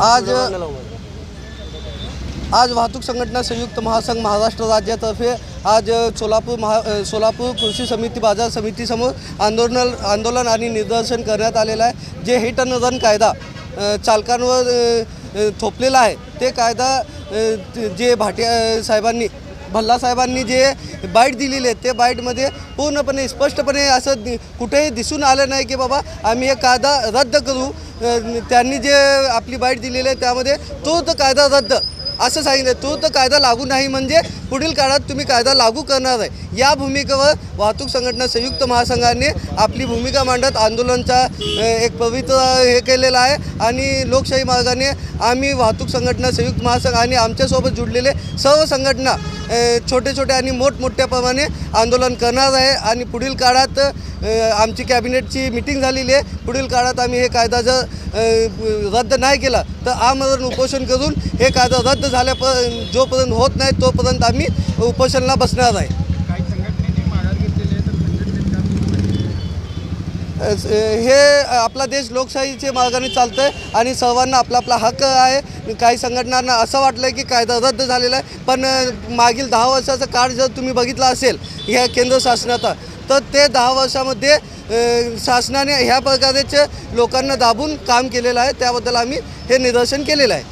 आज आज वाहतूक संघटना संयुक्त महासंघ महाराष्ट्र राज्यातर्फे आज सोलापूर महा सोलापूर कृषी समिती बाजार समितीसमोर आंदोलन आंदोलन आणि निदर्शन करण्यात आलेलं आहे. जे हिट अँड रन कायदा चालकांवर थोपलेला आहे ते कायदा जे भाटिया साहेबांनी भल्ला साहेबांनी जे बाईट दिलेली आहेत ते बाईटमध्ये पूर्णपणे स्पष्टपणे असं दि- कुठेही दिसून आलं नाही की बाबा आम्ही हे कायदा रद्द करू. त्यांनी जे आपली बाईट दिलेली आहे त्यामध्ये तो तर कायदा रद्द. असं सांगितलं. तो तर कायदा लागू नाही म्हणजे पुढील काळात तुम्ही कायदा लागू करणार आहे. या भूमिकेवर वाहतूक संघटना संयुक्त महासंघाने आपली भूमिका मांडत आंदोलनचा एक पवित्र हे केलेलं आहे. आणि लोकशाही मार्गाने आम्ही वाहतूक संघटना संयुक्त महासंघ आणि आमच्यासोबत जुडलेले सर्व संघटना छोटे छोटे आणि मोठमोठ्या प्रमाणे आंदोलन करणार आहे. आणि पुढील काळात आमची कॅबिनेटची मिटिंग झालेली आहे. पुढील काळात आम्ही हे कायदा जर रद्द नाही केला तर आमरण उपोषण करून हे कायदा रद्द झाल्या जोपर्यंत होत नाही तोपर्यंत आम्ही उपोषणाला बसणार आहे. हे आपला देश लोकशाहीचे मार्गाने चालतं आहे आणि सर्वांना आपला आपला हक्क आहे. काही संघटनांना असं वाटलं आहे की कायदा रद्द झालेला आहे पण मागील दहा वर्षाचा काळ जर तुम्ही बघितला असेल ह्या केंद्र शासनाचा तर ते दहा वर्षामध्ये शासनाने ह्या प्रकारेच लोकांना दाबून काम केलेलं आहे. त्याबद्दल आम्ही हे निदर्शन केलेलं आहे.